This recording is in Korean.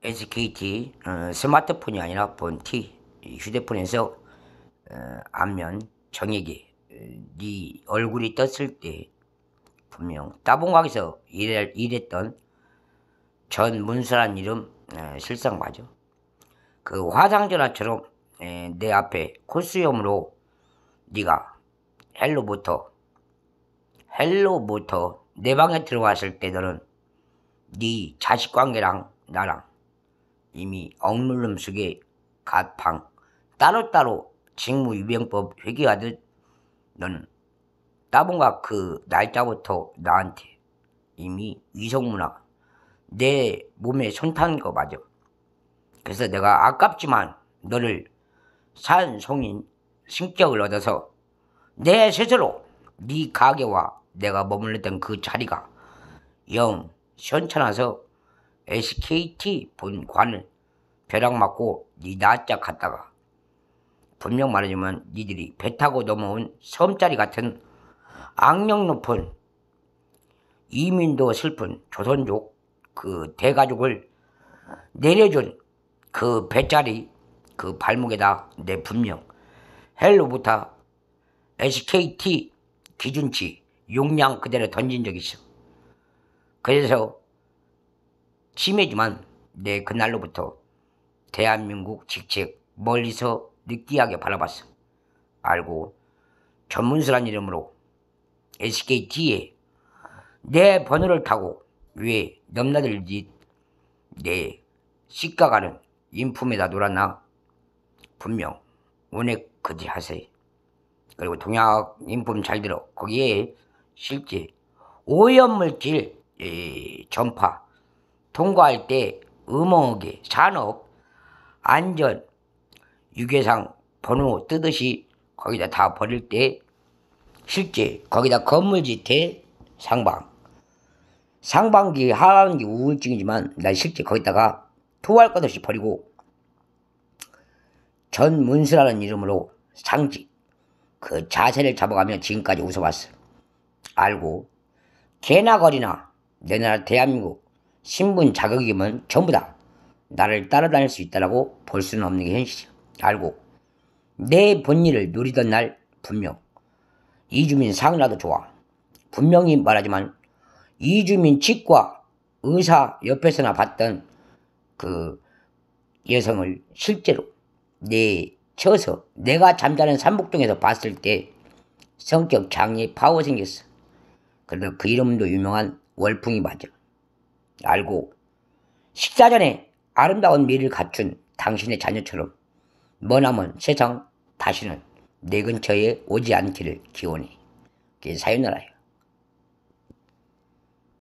SKT 어, 스마트폰이 아니라 본티 휴대폰에서 어, 안면 정액이 어, 네 얼굴이 떴을 때 분명 따봉각에서 일해, 일했던 전문수란 이름 어, 실상 맞아. 그 화상전화처럼 에, 내 앞에 코스염으로 네가 헬로부터 헬로부터 내 방에 들어왔을 때 너는 네 자식 관계랑 나랑 이미 억누름 속에 갓팡 따로따로 직무유병법 회귀하듯 너는 따봉가 그 날짜부터 나한테 이미 위성문화 내 몸에 손탄 거 맞아. 그래서 내가 아깝지만 너를 산 송인 승격을 얻어서 내 스스로 네 가게와 내가 머물렀던 그 자리가 영 시원찮아서 SKT 본관을 벼락 맞고 네 낯짝 갔다가 분명 말하지만 니들이 배 타고 넘어온 섬짜리 같은 악령 높은 이민도 슬픈 조선족 그 대가족을 내려준 그 배짜리 그 발목에다 내 분명 헬로부터 SKT 기준치 용량 그대로 던진 적이 있어. 그래서 심해지만 내 그날로부터 대한민국 직책 멀리서 느끼하게 바라봤어. 알고 전문수란 이름으로 SKT에 내 번호를 타고 위에 넘나들짓 내 시가가는 인품에다 놀았나 분명 원액 그지 하세요. 그리고 동약 인품 잘 들어 거기에 실제 오염물질 에, 전파 통과할 때 음악의 산업 안전 유괴상 번호 뜨듯이 거기다 다 버릴 때 실제 거기다 건물짓에 상방 상반기 하반기 우울증이지만 나 실제 거기다가 토할 것 없이 버리고 전문수라는 이름으로 상직 그 자세를 잡아가며 지금까지 웃어봤어. 알고 개나 거리나 내 나라 대한민국 신분 자격이면 전부 다 나를 따라다닐 수 있다라고 볼 수는 없는 게 현실이야. 알고 내 본일을 누리던 날 분명 이주민 상이라도 좋아. 분명히 말하지만 이주민 치과 의사 옆에서나 봤던 그 여성을 실제로 내 쳐서 내가 잠자는 삼복동에서 봤을 때 성격 장애 파워 생겼어. 그래도 그 이름도 유명한 월풍이 맞아. 알고 식사 전에 아름다운 미를 갖춘 당신의 자녀처럼 머나먼 세상 다시는 내 근처에 오지 않기를 기원해. 그게 사연나라예요.